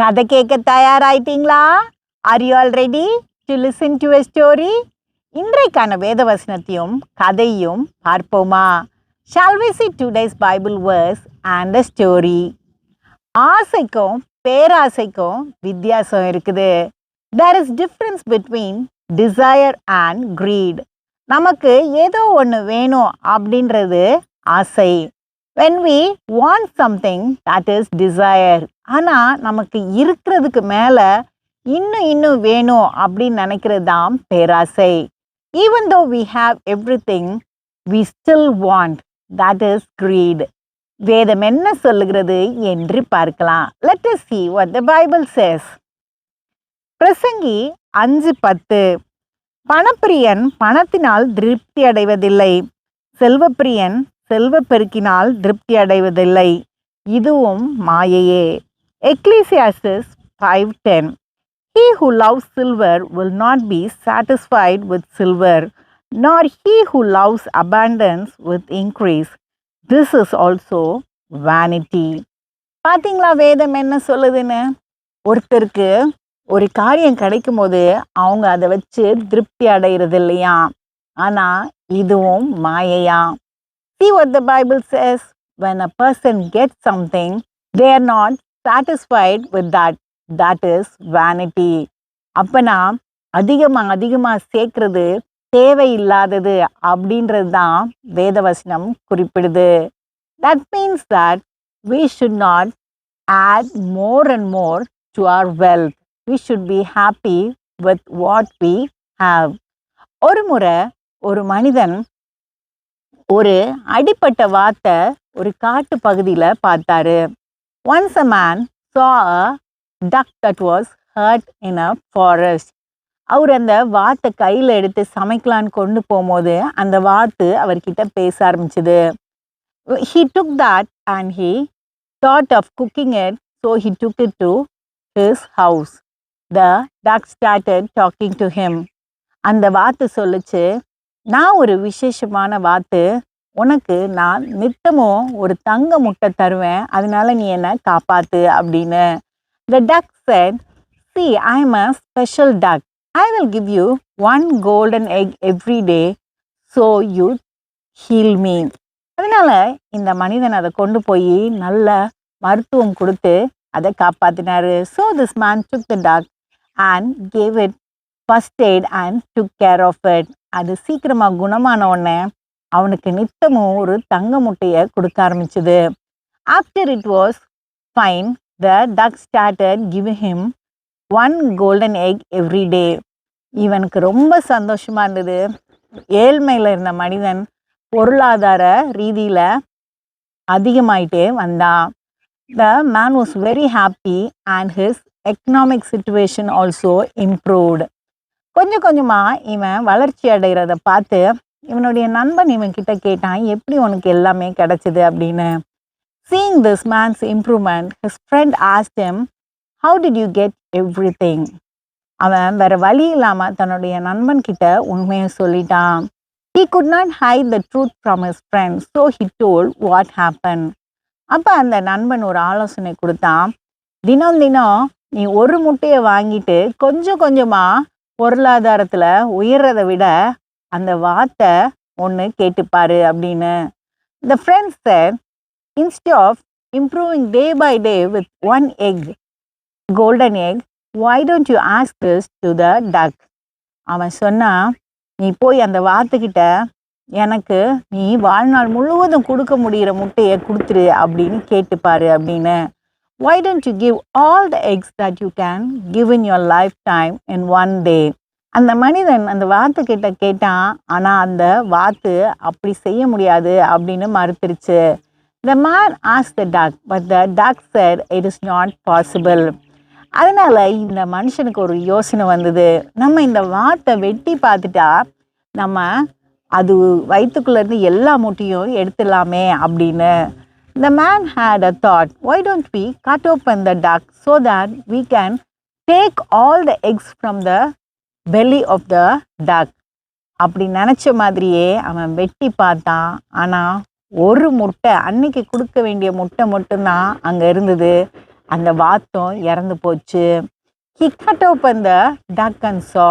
கதை கேட்க தயாராயிட்டீங்களா? Are you all ready to listen to a story இன்றைக்கான வேத வசனத்தையும் கதையும் பார்ப்போமா? Shall we see today's Bible verse and a story ஆசைக்கும் பேராசைக்கும் வித்தியாசம் இருக்குது. There is difference between desire and greed நமக்கு ஏதோ ஒன்று வேணும் அப்படின்றது ஆசை. When we want something that is desire ஆனால் நமக்கு இருக்கிறதுக்கு மேலே இன்னும் இன்னும் வேணும் அப்படின்னு நினைக்கிறது தான் பேராசை. Even though we have everything we still want that is greed. வேதம் என்ன சொல்லுகிறது என்று பார்க்கலாம். Let us see what the Bible says பிரசங்கி அஞ்சு பத்து. பணப்பிரியன் பணத்தினால் திருப்தி அடைவதில்லை. செல்வப்பிரியன் செல்வப்பெருக்கினால் திருப்தி அடைவதில்லை. இதுவும் மாயையே. Ecclesiastes five ten he who loves silver will not be satisfied with silver nor he who loves abundance with increase this is also vanity. பார்த்தீங்களா வேதம் என்ன சொல்லுதுன்னு? ஒருத்தருக்கு ஒரு காரியம் கிடைக்கும் போது அவங்க அதை வச்சு திருப்தி அடைகிறது இல்லையா ஆனால் இதுவும் மாயையா See what the Bible says when a person gets something, they are not satisfied with that. That is vanity. அப்பனா அதிகமாக அதிகமாக சேர்க்கறது தேவையில்லாதது அப்படின்றது தான் வேதவசனம் குறிப்பிடுது that means that we should not add more and more to our wealth. We should be happy with what we have. ஒரு முறை ஒரு மனிதன் ஒரு அடிப்பட்ட வாத்தை ஒரு காட்டு பகுதியில் பார்த்தாரு once a man saw a duck that was hurt in a forest அவர் அந்த வாத்தை கையில் எடுத்து சமைக்கலான்னு கொண்டு போகும்போது அந்த வாத்து அவர்கிட்ட பேச ஆரம்பிச்சுது he took that and he thought of cooking it so he took it to his house the duck started talking to him அந்த வாத்து சொல்லிச்சு நான் ஒரு விசேஷமான வாத்து. உனக்கு நான் நித்தமும் ஒரு தங்க முட்டை தருவேன். அதனால நீ என்னை காப்பாத்து அப்படின்னு. The duck said see I am a special duck I will give you one golden egg every day so you heal me அதனால இந்த மனிதன் அதை கொண்டு போய் நல்ல மருத்துவம் கொடுத்து அதை காப்பாத்தினாரு. So this man took the duck and gave it first aid and took care of it அது சீக்கிரமாக குணமான உடனே அவனுக்கு நித்தமும் ஒரு தங்க முட்டையை கொடுக்க ஆரம்பிச்சுது. After it was fine the duck started give him one golden egg every day இவனுக்கு ரொம்ப சந்தோஷமாக இருந்தது. ஏழ்மையில் இருந்த மனிதன் பொருளாதார ரீதியில் அதிகமாயிட்டே வந்தான். The man was very happy and his economic situation also improved கொஞ்சம் கொஞ்சமாக இவன் வளர்ச்சி அடைகிறத பார்த்து இவனுடைய நண்பன் இவன் கிட்ட கேட்டான் எப்படி உனக்கு எல்லாமே கிடைச்சிது? அப்படின்னு. Seeing this man's improvement his friend asked him how did you get everything அவன் வேற வழி இல்லாமல் தன்னுடைய நண்பன் கிட்ட உண்மையை சொல்லிட்டான். He could not hide the truth from his friend so he told what happen அப்போ அந்த நண்பன் ஒரு ஆலோசனை கொடுத்தான். தினம் தினம் நீ ஒரு முட்டையை வாங்கிட்டு கொஞ்சம் கொஞ்சமாக பொருளாதாரத்தில் உயர்றதை விட அந்த வார்த்தை ஒன்று கேட்டுப்பாரு அப்படின்னு. The friends said instead of improving day by day with one egg golden egg why don't you ask this to the duck அவன் சொன்னால் நீ போய் அந்த வாத்துக்கிட்ட எனக்கு நீ வாழ்நாள் முழுவதும் கொடுக்க முடிகிற முட்டையை கொடுத்துரு அப்படின்னு கேட்டுப்பாரு அப்படின்னு. Why don't you give all the eggs that you can give in your lifetime in one day? அந்த மனிதன் அந்த வாத்து கிட்ட கேட்டான் ஆனால் அந்த வாத்து அப்படி செய்ய முடியாது அப்படின்னு மறுத்துருச்சு. The man as the duck but the duck said it is not possible அதனால் இந்த மனுஷனுக்கு ஒரு யோசனை வந்தது. நம்ம இந்த வாத்தை வெட்டி பார்த்துட்டா நம்ம அது வயிற்றுக்குள்ளேருந்து எல்லா முட்டையும் எடுத்துடலாமே அப்படின்னு. The man had a thought why don't we cut open the duck so that we can take all the eggs from the belly of the duck அப்படி நினச்ச மாதிரியே அவன் வெட்டி பார்த்தான் ஆனால் ஒரு முட்டை அன்னைக்கு கொடுக்க வேண்டிய முட்டை மட்டும்தான் அங்கே இருந்தது அந்த வாத்தம் இறந்து போச்சு he cut open the duck and saw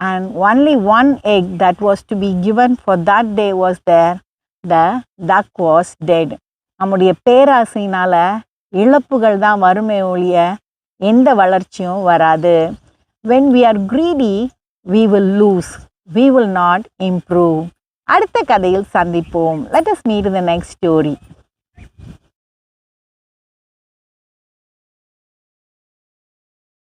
and only one egg that was to be given for that day was there the duck was dead நம்முடைய பேராசையினால் இழப்புகள் தான் வருமே ஒழிய எந்த வளர்ச்சியும் வராது when we are greedy we will lose we will not improve அடுத்த கதையில் சந்திப்போம் let us meet the next story